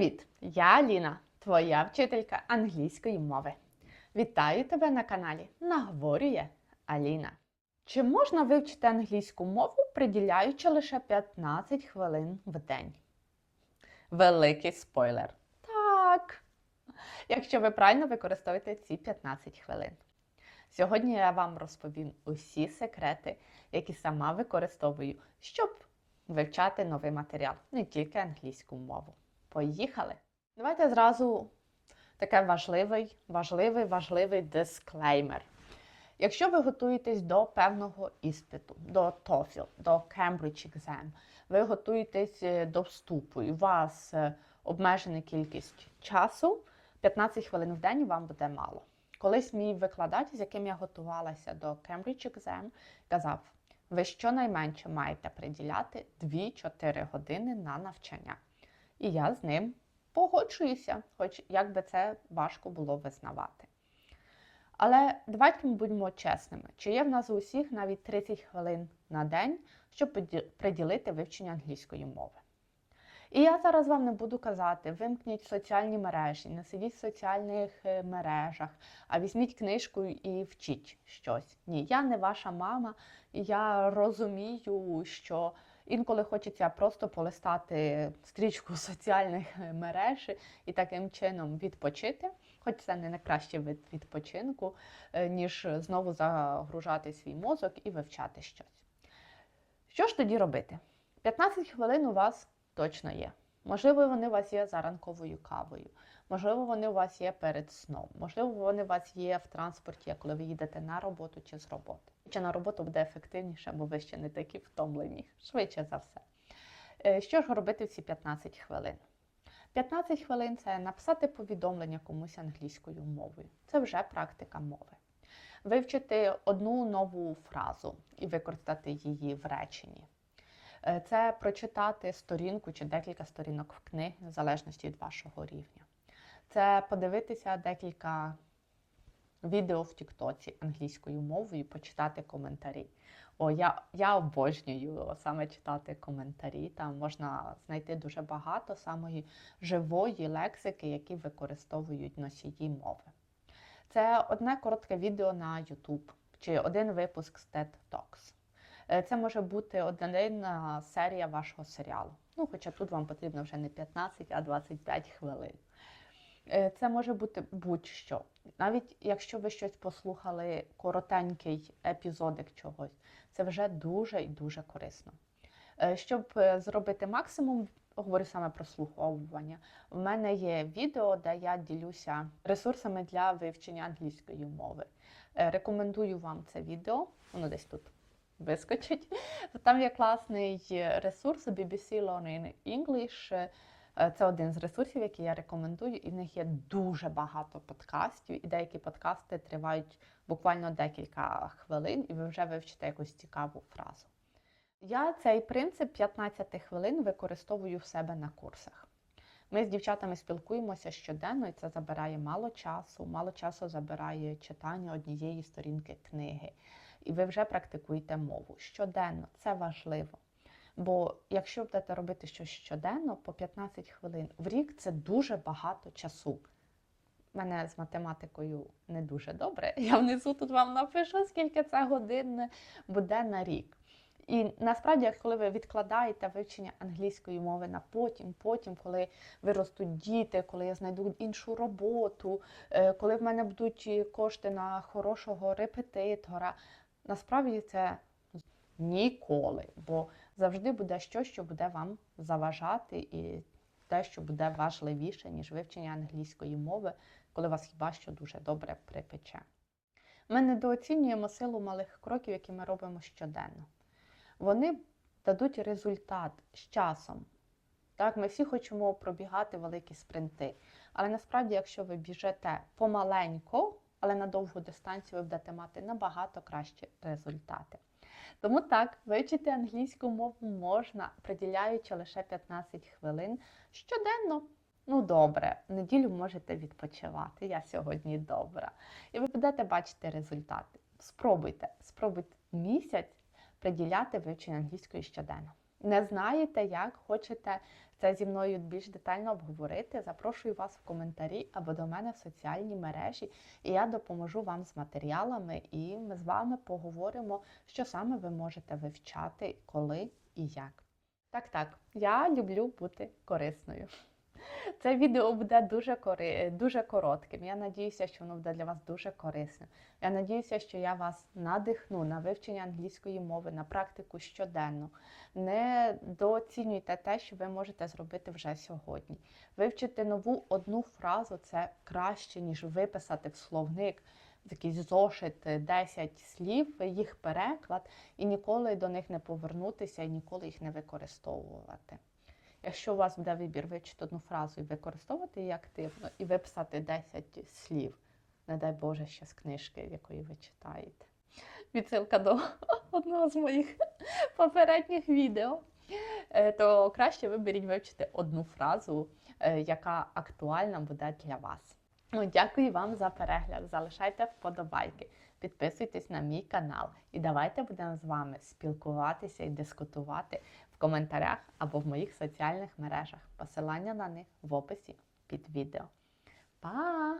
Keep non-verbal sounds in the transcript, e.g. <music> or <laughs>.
Привіт! Я Аліна, твоя вчителька англійської мови. Вітаю тебе на каналі Наговорює Аліна. Чи можна вивчити англійську мову, приділяючи лише 15 хвилин в день? Великий спойлер. Так. Якщо ви правильно використовуєте ці 15 хвилин. Сьогодні я вам розповім усі секрети, які сама використовую, щоб вивчати новий матеріал, не тільки англійську мову. Поїхали! Давайте зразу таке важливий, важливий, важливий дисклеймер. Якщо ви готуєтесь до певного іспиту, до TOEFL, до Cambridge Exam, ви готуєтесь е, до вступу, і у вас е, обмежена кількість часу, 15 хвилин в день вам буде мало. Колись мій викладач, з яким я готувалася до Cambridge Exam, казав: ви щонайменше маєте приділяти 2-4 години на навчання. І я з ним погоджуюся, хоч як би це важко було визнавати. Але давайте ми будемо чесними, чи є в нас у усіх навіть 30 хвилин на день, щоб приділити вивченню англійської мови. І я зараз вам не буду казати, вимкніть соціальні мережі, не сидіть в соціальних е, мережах, а візьміть книжку і вчіть щось. Ні, я не ваша мама, і я розумію, що інколи хочеться просто полистати стрічку <laughs> соціальних мереж і таким чином відпочити. Хоч це не найкращий вид відпочинку, е, ніж знову загружати свій мозок і вивчати щось. Що ж тоді робити? 15 хвилин у вас точно є. Можливо, вони у вас є за ранковою кавою, можливо, вони у вас є перед сном, можливо, вони у вас є в транспорті, коли ви їдете на роботу чи з роботи. Чи на роботу буде ефективніше, бо ви ще не такі втомлені, швидше за все. Е, що ж робити в ці 15 хвилин? 15 хвилин це написати повідомлення комусь англійською мовою. Це вже практика мови. Вивчити одну нову фразу і використати її в реченні. Е, це прочитати сторінку чи декілька сторінок в книги, в залежності від вашого рівня. Це подивитися декілька відео в Тіктоці англійською мовою, почитати коментарі. О, я я обожнюю саме читати коментарі. Там можна знайти дуже багато самої живої лексики, які використовують носії мови. Це одне коротке відео на YouTube чи один випуск з TED Talks. Е, це може бути одна серія вашого серіалу. Ну, Хоча тут вам потрібно вже не 15, а 25 хвилин. Е, це може бути будь-що. Навіть якщо ви щось послухали, коротенький епізодик чогось, це вже дуже і дуже корисно. Е, щоб зробити максимум, говорю саме про слуховування, в мене є відео, де я ділюся ресурсами для вивчення англійської мови. Рекомендую вам це відео, воно десь тут вискочить. <laughs> Там є класний ресурс BBC Learning English. Е, це один з ресурсів, які я рекомендую, і в них є дуже багато подкастів, і деякі подкасти тривають буквально декілька хвилин, і ви вже вивчите якусь цікаву фразу. Я цей принцип 15 хвилин використовую в себе на курсах. Ми з дівчатами спілкуємося щоденно, і це забирає мало часу, мало часу забирає читання однієї сторінки книги і ви вже практикуєте мову. Щоденно це важливо. Бо якщо будете робити щось щоденно по 15 хвилин в рік це дуже багато часу. У мене з математикою не дуже добре. <laughs> Я внизу тут вам напишу, скільки це годин буде на рік. І насправді, коли ви відкладаєте вивчення англійської мови на потім, потім, коли виростуть діти, коли я знайду іншу роботу, е, коли в мене будуть кошти на хорошого репетитора, Насправді це ніколи, бо завжди буде щось, що буде вам заважати, і те, що буде важливіше, ніж вивчення англійської мови, коли вас хіба що дуже добре припече. Ми недооцінюємо силу малих кроків, які ми робимо щоденно. Вони дадуть результат з часом. Так, Ми всі хочемо пробігати великі спринти. Але насправді, якщо ви біжете помаленько, але на довгу дистанцію ви будете мати набагато кращі результати. Тому так, вивчити англійську мову можна, приділяючи лише 15 хвилин щоденно. Ну, добре, неділю можете відпочивати. Я сьогодні добра. І ви будете бачити результати. Спробуйте, спробуйте місяць приділяти вивченню англійської щоденно. Не знаєте, як хочете це зі мною більш детально обговорити, запрошую вас в коментарі або до мене в соціальні мережі, і я допоможу вам з матеріалами, і ми з вами поговоримо, що саме ви можете вивчати, коли і як. Так, так, я люблю бути корисною. <laughs> Це відео буде дуже кори... дуже коротким. Я надіюся, що воно буде для вас дуже корисним. Я надіюся, що я вас надихну на вивчення англійської мови, на практику щоденно. Не дооцінюйте те, що ви можете зробити вже сьогодні. Вивчити нову одну фразу це краще, ніж виписати в словник якийсь зошит 10 слів, їх переклад, і ніколи до них не повернутися і ніколи їх не використовувати. Якщо у вас буде вибір вивчити одну фразу і використовувати її активно, і виписати 10 слів, не дай Боже, ще з книжки, якої ви читаєте. Відсилка до <laughs> одного з моїх <laughs> попередніх відео, е, то краще виберіть вивчити одну фразу, е, яка актуальна буде для вас. Ну, дякую вам за перегляд. Залишайте вподобайки, підписуйтесь на мій канал і давайте будемо з вами спілкуватися і дискутувати в коментарях або в моїх соціальних мережах. Посилання на них в описі під відео. Па!